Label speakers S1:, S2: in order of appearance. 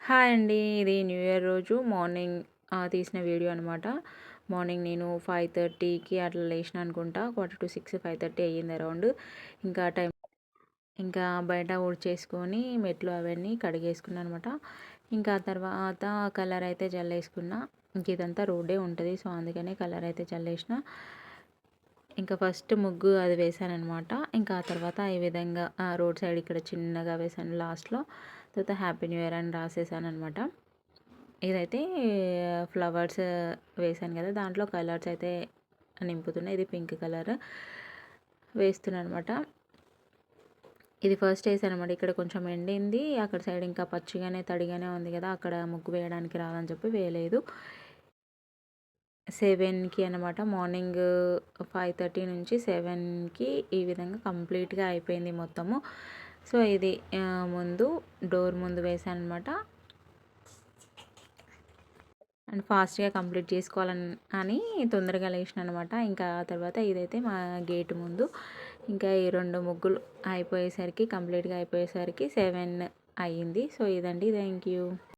S1: Hi అండి. ఇది new year రోజు మార్నింగ్ తీసిన వీడియో అనమాట మార్నింగ్ నేను ఫైవ్ థర్టీకి అట్లా లేచిన అనుకుంటా. Quarter to six five thirty అయ్యింది అరౌండ్. ఇంకా టైం ఇంకా బయట ఊడ్చేసుకొని మెట్లు అవన్నీ కడిగేసుకున్నాను అనమాట ఇంకా తర్వాత కలర్ అయితే జల్లేసుకున్నా. ఇంక ఇదంతా రోడ్డే ఉంటుంది సో అందుకనే కలర్ అయితే చల్లేసిన ఇంకా ఫస్ట్ ముగ్గు అది వేసాను అనమాట ఇంకా ఆ తర్వాత ఈ విధంగా రోడ్ సైడ్ ఇక్కడ చిన్నగా వేసాను లాస్ట్లో. తర్వాత హ్యాపీ న్యూ ఇయర్ అని రాసేసాను అనమాట ఇదైతే ఫ్లవర్స్ వేసాను కదా దాంట్లో కలర్స్ అయితే నింపుతున్నాయి ఇది పింక్ కలర్ వేస్తున్నాను అనమాట ఇది ఫస్ట్ వేసాను అనమాట ఇక్కడ కొంచెం ఎండింది అక్కడ సైడ్ ఇంకా పచ్చిగానే తడిగానే ఉంది కదా అక్కడ ముగ్గు వేయడానికి రాదని చెప్పి వేయలేదు. సెవెన్కి అనమాట మార్నింగ్ ఫైవ్ థర్టీ నుంచి సెవెన్కి ఈ విధంగా కంప్లీట్గా అయిపోయింది మొత్తము. సో ఇది ముందు డోర్ ముందు వేసాను అనమాట అండ్ ఫాస్ట్గా కంప్లీట్ చేసుకోవాలని అని తొందరగా లేచిన అనమాట ఇంకా తర్వాత ఇదైతే మా గేట్ ముందు. ఇంకా ఈ రెండు ముగ్గులు అయిపోయేసరికి కంప్లీట్గా అయిపోయేసరికి సెవెన్ అయ్యింది. సో ఇదండి. Thank you.